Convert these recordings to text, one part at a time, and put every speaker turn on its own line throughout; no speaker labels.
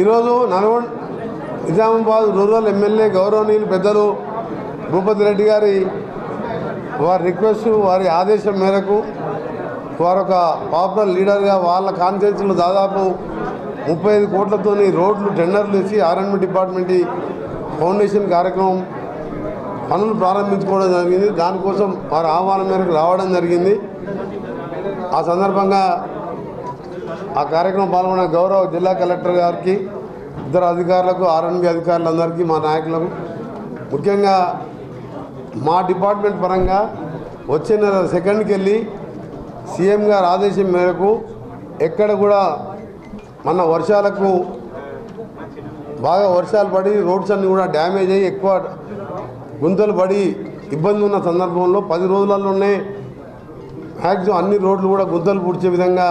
ఈరోజు Nalgonda Nizamabad rural MLA గౌరవనీయులు పెద్దలు భూపతి రెడ్డి గారి వారి రిక్వెస్ట్ వారి ఆదేశం మేరకు వారు ఒక పాపులర్ లీడర్గా వాళ్ళ కాన్ఫరెన్స్లో దాదాపు ముప్పై ఐదు కోట్లతోని రోడ్లు టెండర్లు ఇచ్చి ఆర్ఎండ్బి డిపార్ట్మెంట్ ఫౌండేషన్ కార్యక్రమం పనులు ప్రారంభించుకోవడం జరిగింది. దానికోసం వారి ఆహ్వానం మేరకు రావడం జరిగింది. ఆ సందర్భంగా ఆ కార్యక్రమం పాల్గొన్న గౌరవ జిల్లా కలెక్టర్ గారికి ఇతర అధికారులకు ఆర్ఎన్బి అధికారులందరికీ మా నాయకులకు. ముఖ్యంగా మా డిపార్ట్మెంట్ పరంగా వచ్చే నెల సెకండ్కి వెళ్ళి సీఎం గారు ఆదేశం మేరకు ఎక్కడ కూడా మన వర్షాలకు బాగా వర్షాలు పడి రోడ్స్ అన్నీ కూడా డ్యామేజ్ అయ్యి ఎక్కువ గుంతలు పడి ఇబ్బంది ఉన్న సందర్భంలో పది రోజులలోనే మ్యాక్సిమం అన్ని రోడ్లు కూడా గుంతలు పూడ్చే విధంగా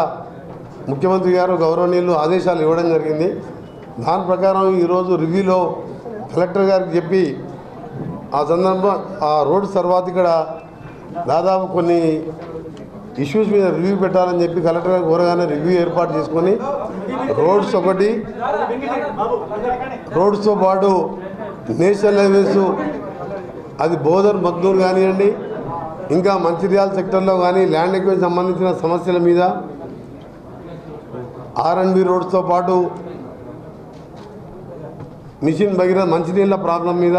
ముఖ్యమంత్రి గారు గౌరవనీయులు ఆదేశాలు ఇవ్వడం జరిగింది. దాని ప్రకారం ఈరోజు రివ్యూలో కలెక్టర్ గారికి చెప్పి ఆ సందర్భం ఆ రోడ్డు తర్వాత ఇక్కడ దాదాపు కొన్ని ఇష్యూస్ మీద రివ్యూ పెట్టాలని చెప్పి కలెక్టర్ గారు కోరగానే రివ్యూ ఏర్పాటు చేసుకొని రోడ్స్ ఒకటి రోడ్స్తో పాటు నేషనల్ హైవేస్ అది బోధర్ మగ్నూర్ కానివ్వండి ఇంకా మంచిర్యాల సెక్టర్లో కానీ ల్యాండ్ ఎక్వేజ్ సంబంధించిన సమస్యల మీద ఆర్ఎన్బి రోడ్స్తో పాటు మిషన్ భగీరథ మంచినీళ్ళ ప్రాబ్లం మీద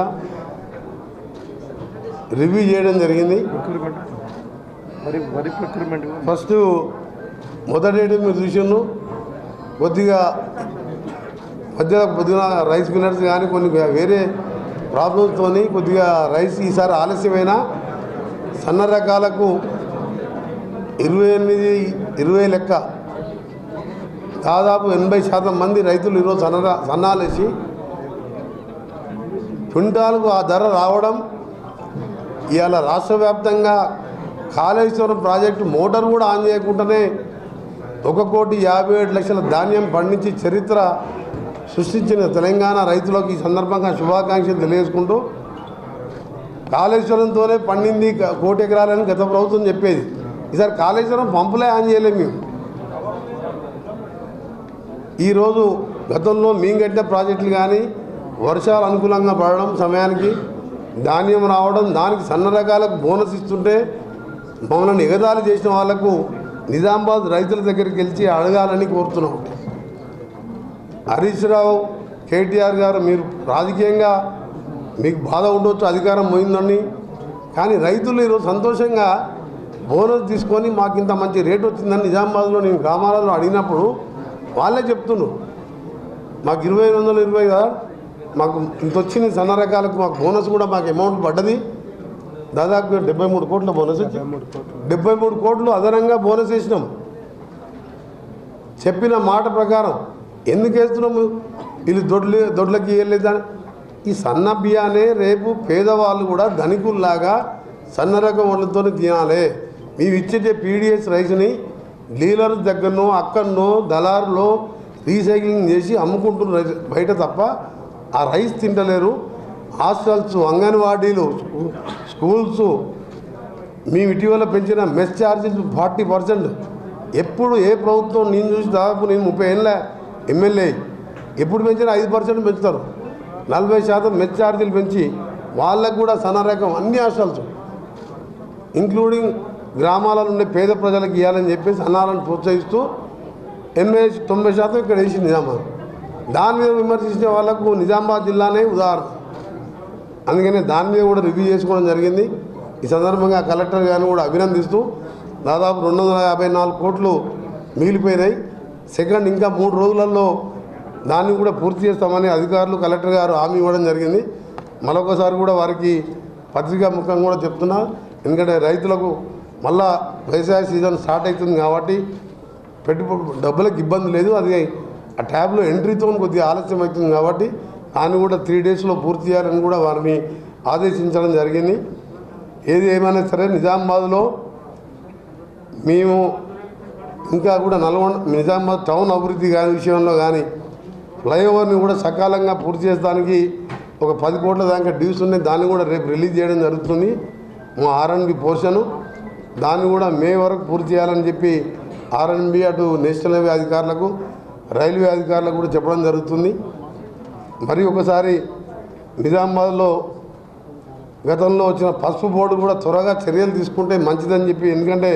రివ్యూ చేయడం జరిగింది. ఫస్ట్ మొదటి మీరు చూసాను కొద్దిగా మధ్యలో కొద్దిగా రైస్ మిల్లర్స్ కానీ కొన్ని వేరే ప్రాబ్లమ్స్తోని కొద్దిగా రైస్ ఈసారి ఆలస్యమైన సన్న రకాలకు ఇరవై ఎనిమిది ఇరవై లెక్క దాదాపు ఎనభై శాతం మంది రైతులు ఈరోజు సన్న సన్నాలేసి క్వింటాలకు ఆ ధర రావడం ఇవాళ రాష్ట్ర వ్యాప్తంగా కాళేశ్వరం ప్రాజెక్టు మోటార్ కూడా ఆన్ చేయకుండానే ఒక కోటి యాభై ఏడు లక్షల ధాన్యం పండించి చరిత్ర సృష్టించిన తెలంగాణ రైతులకు ఈ సందర్భంగా శుభాకాంక్షలు తెలియజేసుకుంటూ కాళేశ్వరంతోనే పండింది కోటి ఎకరాలని గత ప్రభుత్వం చెప్పేది. ఈసారి కాళేశ్వరం పంపులే ఆన్ చేయలేము మేము. ఈరోజు గతంలో మీంగడ్డ ప్రాజెక్టులు కానీ వర్షాలు అనుకూలంగా పడడం సమయానికి ధాన్యం రావడం దానికి సన్న రకాలకు బోనస్ ఇస్తుంటే మమ్మల్ని నిగదాలు చేసిన వాళ్ళకు నిజామాబాద్ రైతుల దగ్గరికి గెలిచి అడగాలని కోరుతున్నాం. హరీష్ రావు కేటీఆర్ గారు మీరు రాజకీయంగా మీకు బాధ ఉండొచ్చు అధికారం పోయిందని. కానీ రైతులు ఈరోజు సంతోషంగా బోనస్ తీసుకొని మాకు ఇంత మంచి రేట్ వచ్చిందని నిజామాబాద్లో నేను గ్రామాలలో అడిగినప్పుడు వాళ్ళే చెప్తున్నారు మాకు ఇరవై ఐదు వందల ఇరవై కదా మాకు ఇంత వచ్చింది సన్న రకాలకు మాకు బోనస్ కూడా మాకు అమౌంట్ పడ్డది. దాదాపు డెబ్బై మూడు కోట్ల బోనస్ డెబ్బై మూడు కోట్లు. అదనంగా బోనస్ వేసినాం. చెప్పిన మాట ప్రకారం ఎందుకు వేస్తున్నాము వీళ్ళు దొడ్లు దొడ్లకి ఇవ్వలేదా ఈ సన్న బియ్యానే రేపు పేదవాళ్ళు కూడా ధనికుల్లాగా సన్న రకం వంటలతో తినాలి. మేము ఇచ్చే పీడిఎస్ రైస్ని డీలర్ దగ్గరనో అక్కడనో దళారులో రీసైక్లింగ్ చేసి అమ్ముకుంటున్న రైస్ బయట తప్ప ఆ రైస్ తింటలేరు. హాస్టల్స్ అంగన్వాడీలు స్కూల్స్ మేము ఇటీవల పెంచిన మెస్ ఛార్జీలు ఫార్టీ పర్సెంట్. ఎప్పుడు ఏ ప్రభుత్వం నేను చూసి దాదాపు నేను ముప్పై ఏళ్ళ ఎమ్మెల్యే ఎప్పుడు పెంచినా ఐదు పర్సెంట్ పెంచుతారు. నలభై శాతం మెస్ ఛార్జీలు పెంచి వాళ్ళకు కూడా సన్న రకం అన్ని హాస్టల్స్ ఇంక్లూడింగ్ గ్రామాలలో ఉండే పేద ప్రజలకు ఇవ్వాలని చెప్పేసి అన్నాలను ప్రోత్సహిస్తూ ఎనభై తొంభై శాతం ఇక్కడ వేసి నిజామాబాద్. దాని మీద విమర్శించిన వాళ్ళకు నిజామాబాద్ జిల్లానే ఉదాహరణ. అందుకనే దాని మీద కూడా రివ్యూ చేసుకోవడం జరిగింది. ఈ సందర్భంగా కలెక్టర్ గారిని కూడా అభినందిస్తూ దాదాపు రెండు వందల యాభై నాలుగు కోట్లు మిగిలిపోయినాయి. సెకండ్ ఇంకా మూడు రోజులలో దాన్ని కూడా పూర్తి చేస్తామని అధికారులు కలెక్టర్ గారు హామీ ఇవ్వడం జరిగింది. మరొకసారి కూడా వారికి పత్రికా ముఖం కూడా చెప్తున్నా. ఎందుకంటే రైతులకు మళ్ళా వ్యవసాయ సీజన్ స్టార్ట్ అవుతుంది కాబట్టి పెట్టుబడి డబ్బులకు ఇబ్బంది లేదు. అది ఆ ట్యాబ్లో ఎంట్రీతో కొద్దిగా ఆలస్యం అవుతుంది కాబట్టి దాన్ని కూడా త్రీ డేస్లో పూర్తి చేయాలని కూడా వారిని ఆదేశించడం జరిగింది. ఏది ఏమైనా సరే నిజామాబాద్లో మేము ఇంకా కూడా నల్గొండ నిజామాబాద్ టౌన్ అభివృద్ధి కాని విషయంలో కానీ ఫ్లైఓవర్ని కూడా సకాలంగా పూర్తి చేసడానికి ఒక పది కోట్ల దాకా డ్యూస్ ఉన్నాయి. దాన్ని కూడా రేపు రిలీజ్ చేయడం జరుగుతుంది. మా ఆర్ఎన్బి పోర్షను దాన్ని కూడా మే వరకు పూర్తి చేయాలని చెప్పి ఆర్ఎన్బి అటు నేషనల్ హైవే అధికారులకు రైల్వే అధికారులకు కూడా చెప్పడం జరుగుతుంది. మరి ఒకసారి నిజామాబాద్లో గతంలో వచ్చిన పసుపు బోర్డు కూడా త్వరగా చర్యలు తీసుకుంటే మంచిదని చెప్పి ఎందుకంటే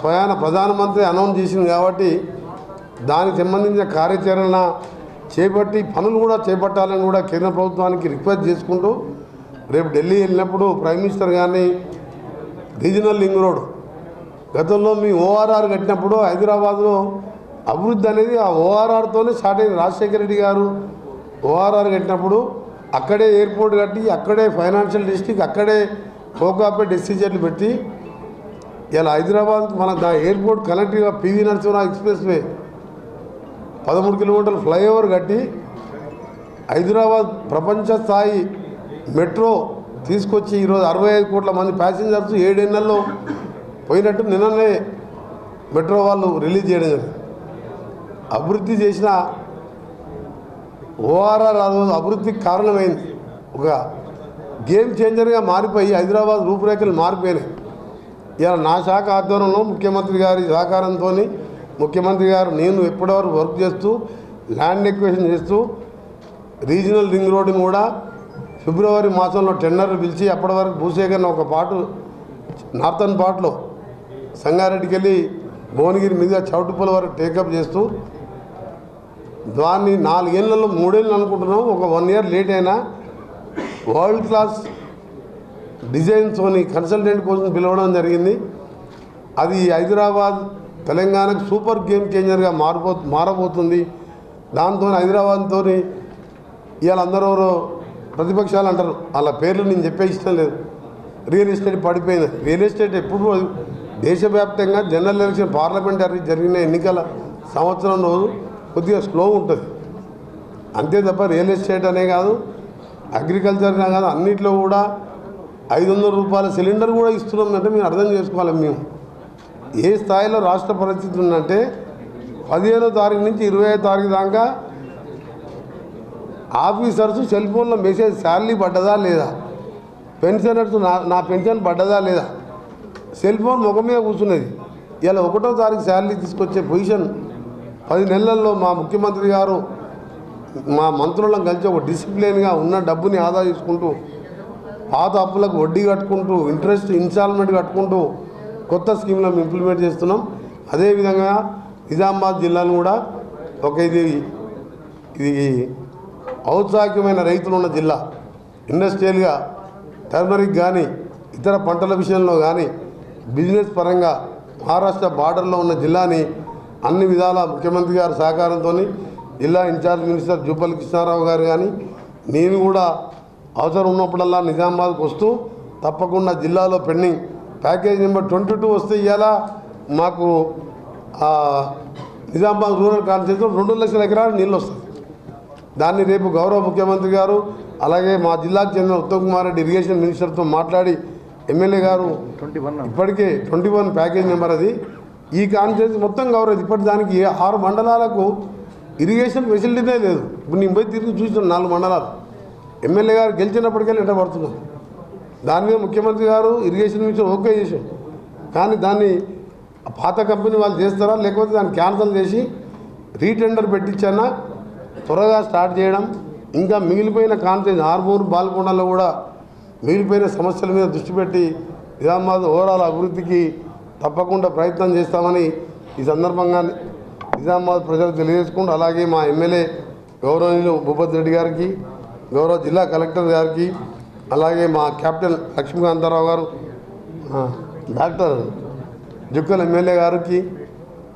స్వయాన ప్రధానమంత్రి అనౌన్స్ చేసింది కాబట్టి దానికి సంబంధించిన కార్యాచరణ చేపట్టి పనులు కూడా చేపట్టాలని కూడా కేంద్ర ప్రభుత్వానికి రిక్వెస్ట్ చేసుకుంటూ రేపు ఢిల్లీ వెళ్ళినప్పుడు ప్రైమ్ మినిస్టర్ గారిని రీజనల్ లింక్ రోడ్. గతంలో మీ ఓఆర్ఆర్ కట్టినప్పుడు హైదరాబాద్లో అభివృద్ధి అనేది ఆ ఓఆర్ఆర్తోనే స్టార్ట్ అయింది. రాజశేఖర రెడ్డి గారు ఓఆర్ఆర్ కట్టినప్పుడు అక్కడే ఎయిర్పోర్ట్ కట్టి అక్కడే ఫైనాన్షియల్ డిస్ట్రిక్ట్ అక్కడే కోకాపేట్ డెసిజన్లు పెట్టి ఇలా హైదరాబాద్ మన దా ఎయిర్పోర్ట్ కనెక్టివ్గా పివి నరసింహరావు ఎక్స్ప్రెస్ వే పదమూడు కిలోమీటర్ల ఫ్లైఓవర్ కట్టి హైదరాబాద్ ప్రపంచ స్థాయి మెట్రో తీసుకొచ్చి ఈరోజు అరవై ఐదు కోట్ల మంది ప్యాసింజర్స్ ఏడేళ్ళలో పోయినట్టు నిన్ననే మెట్రో వాళ్ళు రిలీజ్ చేయడం జరిగింది. అభివృద్ధి చేసిన ఓఆర్ఆర్ ఆ రోజు అభివృద్ధికి కారణమైంది. ఒక గేమ్ చేంజర్గా మారిపోయి హైదరాబాద్ రూపురేఖలు మారిపోయినాయి. ఇలా నా శాఖ ఆధ్వర్యంలో ముఖ్యమంత్రి గారి సహకారంతో ముఖ్యమంత్రి గారు నేను ఎప్పటివరకు వర్క్ చేస్తూ ల్యాండ్ ఎక్వేషన్ చేస్తూ రీజనల్ రింగ్ రోడ్డుని కూడా ఫిబ్రవరి మాసంలో టెండర్లు పిలిచి అప్పటి వరకు భూసేకరణ ఒక పాటు నార్థన్ పార్ట్లో సంగారెడ్డికి వెళ్ళి భువనగిరి మీదుగా చౌటుపల్లి వరకు టేకప్ చేస్తూ దాన్ని నాలుగేళ్ళలో మూడేళ్ళు అనుకుంటున్నాం ఒక వన్ ఇయర్ లేట్ అయినా వరల్డ్ క్లాస్ డిజైన్స్తోని కన్సల్టెంట్ కోసం పిలవడం జరిగింది. అది హైదరాబాద్ తెలంగాణకు సూపర్ గేమ్ చేంజర్గా మారిపో మారబోతుంది. దాంతో హైదరాబాద్తో ఇవాళ అందరూ ప్రతిపక్షాలు అంటారు. వాళ్ళ పేర్లు నేను చెప్పే ఇష్టం లేదు. రియల్ ఎస్టేట్ పడిపోయింది. రియల్ ఎస్టేట్ ఎప్పుడు దేశవ్యాప్తంగా జనరల్ ఎలక్షన్ పార్లమెంటరీ జరిగిన ఎన్నికల సంవత్సరం రోజు కొద్దిగా స్లో ఉంటుంది. అంతే తప్ప రియల్ ఎస్టేట్ అనే కాదు అగ్రికల్చర్ అనే కాదు అన్నిట్లో కూడా ఐదు వందల రూపాయల సిలిండర్ కూడా ఇస్తున్నాం అంటే మీరు అర్థం చేసుకోవాలి మేము. ఏ స్థాయిలో రాష్ట్ర పరిస్థితి ఉందంటే పదిహేనో తారీఖు నుంచి ఇరవై తారీఖు దాకా ఆఫీసర్స్ సెల్ ఫోన్లో మెసేజ్ శాలరీ పడ్డదా లేదా? పెన్షనర్స్ నా నా పెన్షన్ పడ్డదా లేదా? సెల్ ఫోన్ ముఖం మీద కూర్చున్నది. ఇలా ఒకటో తారీఖు శాలరీ తీసుకొచ్చే పొజిషన్ పది నెలల్లో మా ముఖ్యమంత్రి గారు మా మంత్రులను కలిసి ఒక డిసిప్లిన్గా ఉన్న డబ్బుని ఆదా చేసుకుంటూ పాత అప్పులకు వడ్డీ కట్టుకుంటూ ఇంట్రెస్ట్ ఇన్స్టాల్మెంట్ కట్టుకుంటూ కొత్త స్కీమ్లను ఇంప్లిమెంట్ చేస్తున్నాం. అదేవిధంగా నిజామాబాద్ జిల్లాను కూడా ఒక ఇది ఇది ఔత్సాహికమైన రైతులు ఉన్న జిల్లా. ఇండస్ట్రియల్గా టర్మరిక్ కానీ ఇతర పంటల విషయంలో కానీ బిజినెస్ పరంగా మహారాష్ట్ర బార్డర్లో ఉన్న జిల్లాని అన్ని విధాల ముఖ్యమంత్రి గారి సహకారంతో జిల్లా ఇన్ఛార్జ్ మినిస్టర్ జూపల్లి కృష్ణారావు గారు కానీ నేను కూడా అవసరం ఉన్నప్పుడల్లా నిజామాబాద్కు వస్తూ తప్పకుండా జిల్లాలో pending package number twenty two వస్తే ఇవాళ మాకు నిజామాబాద్ రూరల్ కాన్స్టిట్యూషన్ రెండు లక్షల ఎకరాలు నీళ్ళు వస్తాయి. దాన్ని రేపు గౌరవ ముఖ్యమంత్రి గారు అలాగే మా జిల్లాకు చెందిన ఉత్తమ్ కుమార్ రెడ్డి ఇరిగేషన్ మినిస్టర్తో మాట్లాడి ఎమ్మెల్యే గారు ఇప్పటికే ట్వంటీ వన్ ప్యాకేజ్ నెంబర్ అది. ఈ కాన్ఫరెన్స్ మొత్తం గౌరవ ఇప్పటి దానికి ఆరు మండలాలకు ఇరిగేషన్ ఫెసిలిటీనే లేదు. ఇప్పుడు నేను పోయి తిరిగి చూసిన నాలుగు మండలాలు. ఎమ్మెల్యే గారు గెలిచినప్పటికెళ్ళి ఎంట పడుతున్నాం? దాని మీద ముఖ్యమంత్రి గారు ఇరిగేషన్ మినిస్టర్ ఓకే చేశాం కానీ దాన్ని పాత కంపెనీ వాళ్ళు చేస్తారా లేకపోతే దాన్ని క్యాన్సిల్ చేసి రీటెండర్ పెట్టించానా? త్వరగా స్టార్ట్ చేయడం ఇంకా మిగిలిపోయిన కాన్ఫరెన్స్ ఆర్మూర్ బాల్కొండలో కూడా మిగిలిపోయిన సమస్యల మీద దృష్టి పెట్టి నిజామాబాద్ ఓవరాల్ అభివృద్ధికి తప్పకుండా ప్రయత్నం చేస్తామని ఈ సందర్భంగా నిజామాబాద్ ప్రజలు తెలియజేసుకుంటూ అలాగే మా ఎమ్మెల్యే గౌరవనీయులు భూపతి రెడ్డి గారికి గౌరవ జిల్లా కలెక్టర్ గారికి అలాగే మా కెప్టెన్ లక్ష్మీకాంతారావు గారు డాక్టర్ జుక్కల్ ఎమ్మెల్యే గారికి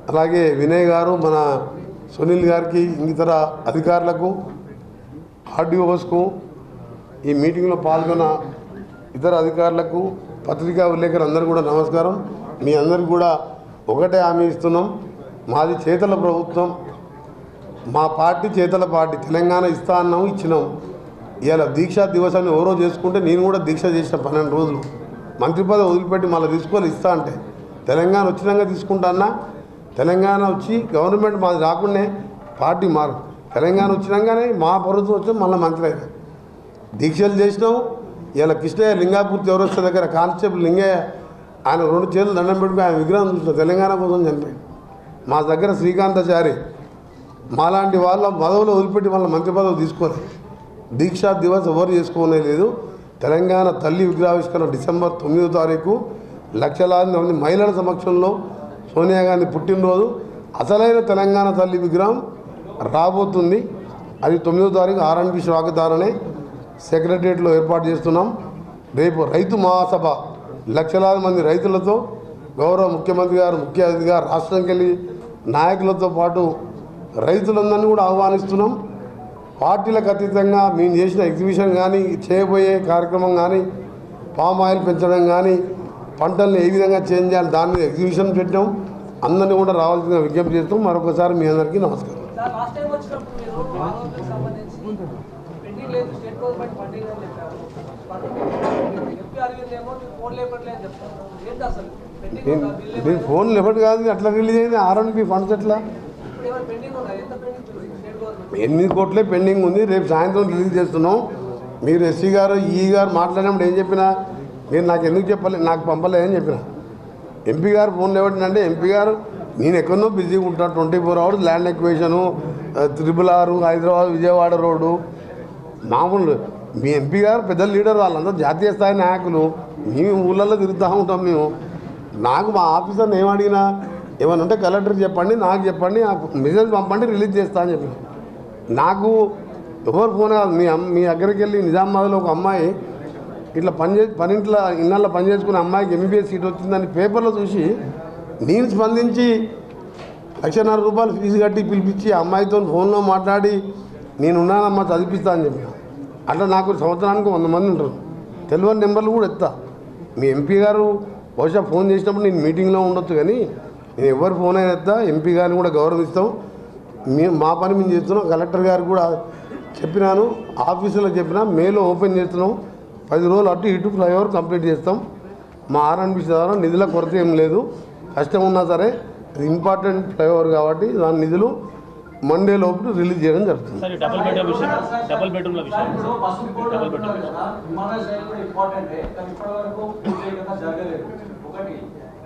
అలాగే వినయ్ గారు మన సునీల్ గారికి ఇతర అధికారులకు ఆర్డీఓస్కు ఈ మీటింగ్లో పాల్గొన్న ఇతర అధికారులకు పత్రికా విలేకరులందరూ కూడా నమస్కారం. మీ అందరికీ కూడా ఒకటే హామీ ఇస్తున్నాం. మాది చేతల ప్రభుత్వం. మా పార్టీ చేతల పార్టీ. తెలంగాణ ఇస్తా అన్నాం ఇచ్చినాం. ఇవాళ దీక్షా దివసాన్ని ఎవరో చేసుకుంటే నేను కూడా దీక్ష చేసిన పన్నెండు రోజులు. మంత్రి పదవి వదిలిపెట్టి మళ్ళీ తీసుకోవాలి ఇస్తా అంటే తెలంగాణ వచ్చినాక తీసుకుంటా అన్నా తెలంగాణ వచ్చి గవర్నమెంట్ మాది రాకుండానే పార్టీ మారు. తెలంగాణ వచ్చినాకనే మా ప్రభుత్వం వచ్చి మళ్ళీ మంత్రి అయినా దీక్షలు చేసినాం ఇలా కృష్ణయ్య లింగాపూర్ చౌరస్తా దగ్గర కానిస్టేబుల్ లింగయ్య ఆయన రెండు చేతులు దండం పెట్టుకుని ఆయన విగ్రహం చూసిన తెలంగాణ కోసం చనిపోయాడు. మా దగ్గర శ్రీకాంతాచారి మాలాంటి వాళ్ళ పదవులు వదిలిపెట్టి వాళ్ళ మంత్రి పదవి తీసుకోలేదు. దీక్షా దివస్ ఎవరు చేసుకోనే లేదు. తెలంగాణ తల్లి విగ్రహావిష్కరణ డిసెంబర్ తొమ్మిదో తారీఖు లక్షలాది మంది మహిళల సమక్షంలో సోనియా గాంధీ పుట్టినరోజు అసలైన తెలంగాణ తల్లి విగ్రహం రాబోతుంది. అది తొమ్మిదో తారీఖు ఆర్ఎన్బి శాఖదారనే సెక్రటరియట్లో ఏర్పాటు చేస్తున్నాం. రేపు రైతు మహాసభ. లక్షలాది మంది రైతులతో గౌరవ ముఖ్యమంత్రి గారు ముఖ్య అతిథిగా రాష్ట్రంకి వెళ్ళి నాయకులతో పాటు రైతులందరినీ కూడా ఆహ్వానిస్తున్నాం. పార్టీలకు అతీతంగా మేము చేసిన ఎగ్జిబిషన్ కానీ చేయబోయే కార్యక్రమం కానీ పామ్ ఆయిల్ పెంచడం కానీ పంటల్ని ఏ విధంగా చేంజ్ చేయాలి దాని మీద ఎగ్జిబిషన్ పెట్టాం. అందరినీ కూడా రావాల్సిన విజ్ఞప్తి చేస్తాం మరొకసారి మీ అందరికీ నమస్కారం.
మీరు ఫోన్
లెఫట్ కాదు అట్లా రిలీజ్ అయింది. ఆర్ఎన్బి ఫండ్స్ ఎట్లా? ఎనిమిది కోట్లే పెండింగ్ ఉంది. రేపు సాయంత్రం రిలీజ్ చేస్తున్నాం. మీరు ఎస్సీ గారు ఈ గారు మాట్లాడినప్పుడు ఏం చెప్పినా? నేను నాకు ఎందుకు చెప్పలే నాకు పంపలేదని చెప్పిన. ఎంపీ గారు ఫోన్ లేవట్టినంటే ఎంపీ గారు నేను ఎక్కడో బిజీగా ఉంటాను twenty four hours land acquisition triple ఆరు హైదరాబాద్ విజయవాడ రోడ్డు. మామూలు మీ ఎంపీ గారు పెద్ద లీడర్ వాళ్ళందరూ జాతీయ స్థాయి నాయకులు మేము ఊళ్ళల్లో తిరుగుతూ ఉంటాం మేము. నాకు మా ఆఫీసర్ని ఏమడిగినా ఏమైనా ఉంటే కలెక్టర్ చెప్పండి నాకు చెప్పండి నాకు మెసేజ్ పంపండి రిలీజ్ చేస్తా అని చెప్పి నాకు ఎవరు ఫోన్ కాదు. మీ మీ దగ్గరికి వెళ్ళి నిజామాబాద్లో ఒక అమ్మాయి ఇట్లా పని చే పనింట్లో ఇన్నాళ్ళ పని చేసుకున్న అమ్మాయికి ఎంబీబీఎస్ సీట్ వచ్చిందని పేపర్లో చూసి నేను స్పందించి లక్షన్నర రూపాయలు ఫీజు కట్టి పిలిపించి ఆ అమ్మాయితో ఫోన్లో మాట్లాడి నేను ఉన్నానమ్మా చదివిస్తా అని చెప్పిన. అట్లా నాకు సంవత్సరానికి వంద మంది ఉంటారు. తెలియని నెంబర్లు కూడా ఎత్తా. మీ ఎంపీ గారు బహుశా ఫోన్ చేసినప్పుడు నేను మీటింగ్లో ఉండొచ్చు కానీ నేను ఎవరు ఫోన్ అయినా ఎత్తా ఎంపీ గారిని కూడా గౌరవిస్తాం. మేము మా పని మేము చేస్తున్నాం. కలెక్టర్ గారు కూడా చెప్పినాను ఆఫీసులో చెప్పినా మేలో ఓపెన్ చేస్తున్నాం. పది రోజులు అటు ఇటు ఫ్లైఓవర్ కంప్లీట్ చేస్తాం. మా ఆర్ఎన్బి ద్వారా నిధుల కొరత ఏం లేదు. కష్టం ఉన్నా సరే ఇది ఇంపార్టెంట్ ఫ్లైఓవర్ కాబట్టి దాని నిధులు మండే లోపల రిలీజ్ చేయడం జరుగుతుంది.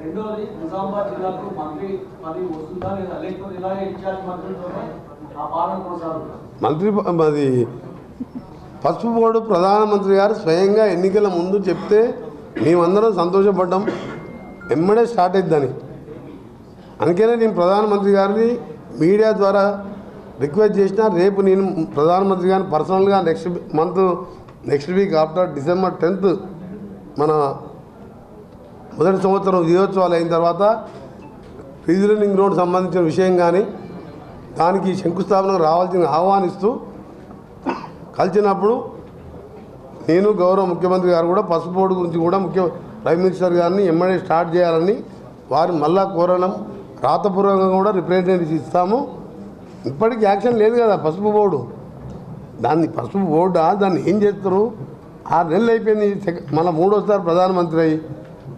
రెండోది నిజామాబాద్ జిల్లాకు మంత్రి పదవి వస్తుందా లేదా? లేకపోతే ఇలాగే ఇన్ఛార్జ్ మంత్రులతోనే ఆ పాలన కొనసాగుతుంది?
మంత్రి అది పసుపు బోర్డు ప్రధానమంత్రి గారు స్వయంగా ఎన్నికల ముందు చెప్తే మేమందరం సంతోషపడ్డాం. ఎమ్మడే స్టార్ట్ అయిద్దని. అందుకనే నేను ప్రధానమంత్రి గారిని మీడియా ద్వారా రిక్వెస్ట్ చేసిన రేపు నేను ప్రధానమంత్రి గారిని పర్సనల్గా next month next week after December tenth మన మొదటి సంవత్సరం విజయోత్సవాలు అయిన తర్వాత రీజనింగ్ రోడ్ సంబంధించిన విషయం కానీ దానికి శంకుస్థాపనకు రావాల్సిన ఆహ్వానిస్తూ కలిసినప్పుడు నేను గౌరవ ముఖ్యమంత్రి గారు కూడా పసుపు బోర్డు గురించి కూడా ముఖ్య ప్రైమ్ మినిస్టర్ గారిని ఎమ్మెల్యే స్టార్ట్ చేయాలని వారు మళ్ళా కోరడం రాతపూర్వకంగా కూడా రిప్రజెంటేటివ్స్ ఇస్తాము. ఇప్పటికీ యాక్షన్ లేదు కదా పసుపు బోర్డు. దాన్ని పసుపు బోర్డా? దాన్ని ఏం చేస్తారు? ఆరు నెలలు అయిపోయింది మళ్ళీ మూడోసారి ప్రధానమంత్రి అయ్యి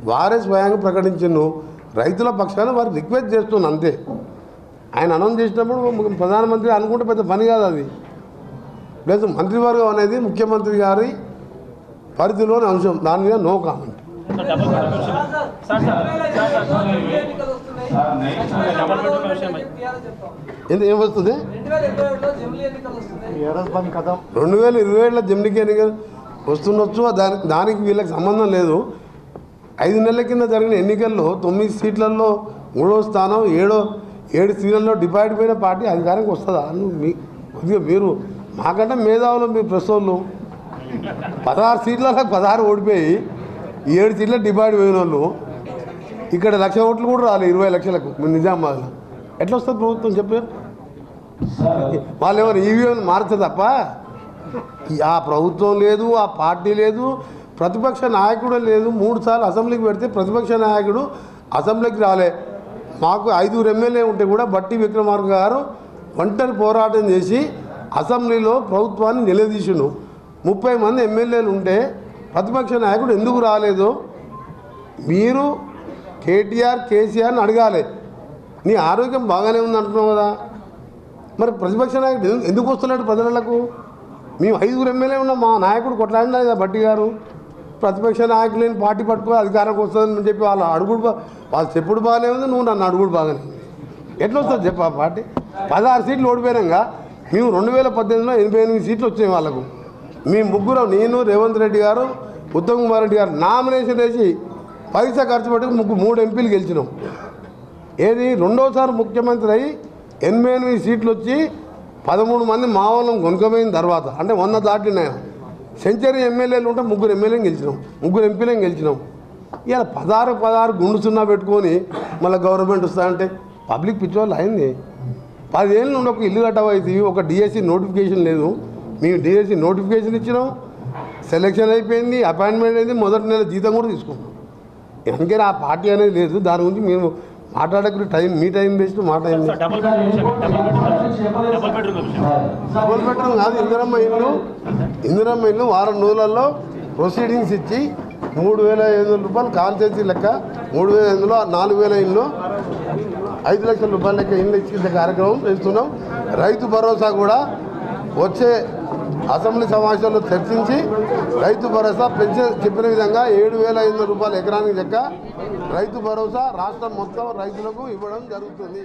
వారే స్వయంగా ప్రకటించిండు రైతుల పక్షాన వారు రిక్వెస్ట్ చేస్తున్నాను అంతే. ఆయన అనౌన్స్ చేసినప్పుడు ప్రధానమంత్రి అనుకుంటే పెద్ద పని కాదు అది. ప్లస్ మంత్రివర్గం అనేది ముఖ్యమంత్రి గారి పరిధిలోని అంశం దాని మీద నో కామెంట్ ఎంత ఏమొస్తుంది
రెండు వేల ఇరవై ఏడులో జమిలీ ఎన్నికలు వస్తున్నాయి
రెండు వేల ఇరవై ఏళ్ళ జమ్మికి ఎన్నికలు వస్తుండొచ్చు దానికి దానికి వీళ్ళకి సంబంధం లేదు ఐదు నెలల కింద జరిగిన ఎన్నికల్లో తొమ్మిది సీట్లలో మూడో స్థానం ఏడో ఏడు సీట్లలో డిపాయిట్ పోయిన పార్టీ అధికారానికి వస్తుందా నువ్వు మీ కొద్దిగా మీరు మాకంటే మేధావులు మీ ప్రశ్నలు పదహారు సీట్లలో పదహారు ఓడిపోయి ఏడు సీట్ల డిపాయిట్ పోయిన వాళ్ళు ఇక్కడ లక్ష ఓట్లు కూడా రాలేదు ఇరవై లక్షలకు మీ నిజామాబాద్లో. ఎట్లా వస్తుంది ప్రభుత్వం చెప్పారు వాళ్ళు ఎవరు ఈవీఎం మారుతుంది తప్ప? ఆ ప్రభుత్వం లేదు ఆ పార్టీ లేదు ప్రతిపక్ష నాయకుడు లేదు. మూడు సార్లు అసెంబ్లీకి పెడితే ప్రతిపక్ష నాయకుడు అసెంబ్లీకి రాలే. మాకు ఐదుగురు ఎమ్మెల్యే ఉంటే కూడా బట్టి విక్రమార్క గారు ఒంటరి పోరాటం చేసి అసెంబ్లీలో ప్రభుత్వాన్ని నిలదీసును ముప్పై మంది ఎమ్మెల్యేలు ఉంటే ప్రతిపక్ష నాయకుడు ఎందుకు రాలేదు? మీరు కేటీఆర్ కేసీఆర్ని అడగాలి. నీ ఆరోగ్యం బాగానే ఉంది అంటున్నావు కదా. మరి ప్రతిపక్ష నాయకుడు ఎందుకు వస్తున్నాడు ప్రజలకు? మేము ఐదుగురు ఎమ్మెల్యే ఉన్నాం మా నాయకుడు కొట్లాడినా కదా బట్టి గారు. ప్రతిపక్ష నాయకులు పార్టీ పట్టుకో అధికారంకి వస్తుందని చెప్పి వాళ్ళ అడుగుడు వాళ్ళు చెప్పుడు బాగానే ఉంది నువ్వు నన్ను అడుగుడు బాగానే ఉంది. ఎట్లా వస్తుంది చెప్పు ఆ పార్టీ? పదహారు సీట్లు ఓడిపోయినాక మేము రెండు వేల పద్దెనిమిదిలో ఎనభై ఎనిమిది సీట్లు వచ్చినాయి వాళ్ళకు. మీ ముగ్గురు నేను రేవంత్ రెడ్డి గారు ఉత్తమ్ కుమార్ రెడ్డి గారు నామినేషన్ వేసి పైసా ఖర్చు పెట్టి ముగ్గురు మూడు ఎంపీలు గెలిచినాం. ఏది? రెండోసారి ముఖ్యమంత్రి అయ్యి ఎనభై ఎనిమిది సీట్లు వచ్చి పదమూడు మంది మావోలం కొనుక్కపోయిన తర్వాత అంటే వంద దాటినాయి సెంచరీ ఎమ్మెల్యేలు ఉంటే ముగ్గురు ఎమ్మెల్యేని గెలిచినాం. ముగ్గురు ఎంపీలను గెలిచినాం. ఇలా పదహారు పదహారు గుండు సున్నా పెట్టుకొని మళ్ళీ గవర్నమెంట్ వస్తా అంటే పబ్లిక్ పిచ్చోళ్ళు అయింది. పదేళ్ళ నుండి ఒక ఇల్లు కట్టవైతే ఒక డిఎస్సి నోటిఫికేషన్ లేదు. మేము డిఎస్సి నోటిఫికేషన్ ఇచ్చినాం. సెలెక్షన్ అయిపోయింది అపాయింట్మెంట్ అయింది. మొదటి నెల జీతం కూడా తీసుకున్నాం. అందుకని ఆ పార్టీ అనేది లేదు. దాని గురించి మేము మాట్లాడకుండా టైం మీ టైం వేస్ట్ మా time
sir
waste.
Double bedroom
కాదు ఇందిరమ్మ ఇల్లు. ఇందిరమ్మ ఇల్లు వారం రోజులలో ప్రొసీడింగ్స్ ఇచ్చి మూడు వేల ఐదు వందల రూపాయలు కాన్సెన్సీ లెక్క మూడు వేల ఐదులో నాలుగు వేల ఇల్లు ఐదు లక్షల రూపాయల లెక్క ఇల్లు ఇచ్చే కార్యక్రమం చేస్తున్నాం. రైతు భరోసా కూడా వచ్చే అసెంబ్లీ సమావేశంలో చర్చించి రైతు భరోసా పెంచే చెప్పిన విధంగా ఏడు వేల ఐదు వందల రూపాయలు ఎకరానికి లెక్క రైతు భరోసా రాష్ట్రం మొత్తం రైతులకు ఇవ్వడం జరుగుతుంది.